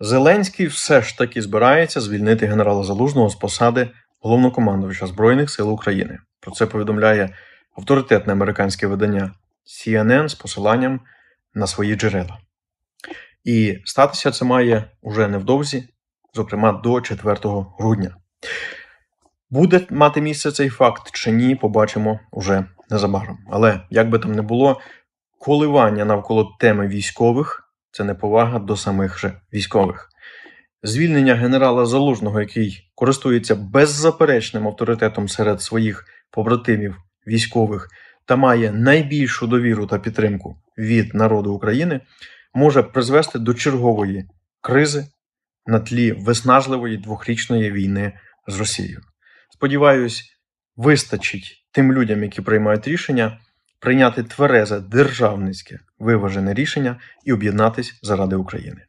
Зеленський все ж таки збирається звільнити генерала Залужного з посади головнокомандувача Збройних сил України. Про це повідомляє авторитетне американське видання CNN з посиланням на свої джерела. І статися це має уже невдовзі, зокрема до 4 грудня. Буде мати місце цей факт чи ні, побачимо уже незабаром. Але як би там не було, коливання навколо теми військових це неповага до самих же військових. Звільнення генерала Залужного, який користується беззаперечним авторитетом серед своїх побратимів військових та має найбільшу довіру та підтримку від народу України, може призвести до чергової кризи на тлі виснажливої двохрічної війни з Росією. Сподіваюсь, вистачить тим людям, які приймають рішення, прийняти тверезе державницьке виважене рішення і об'єднатись заради України.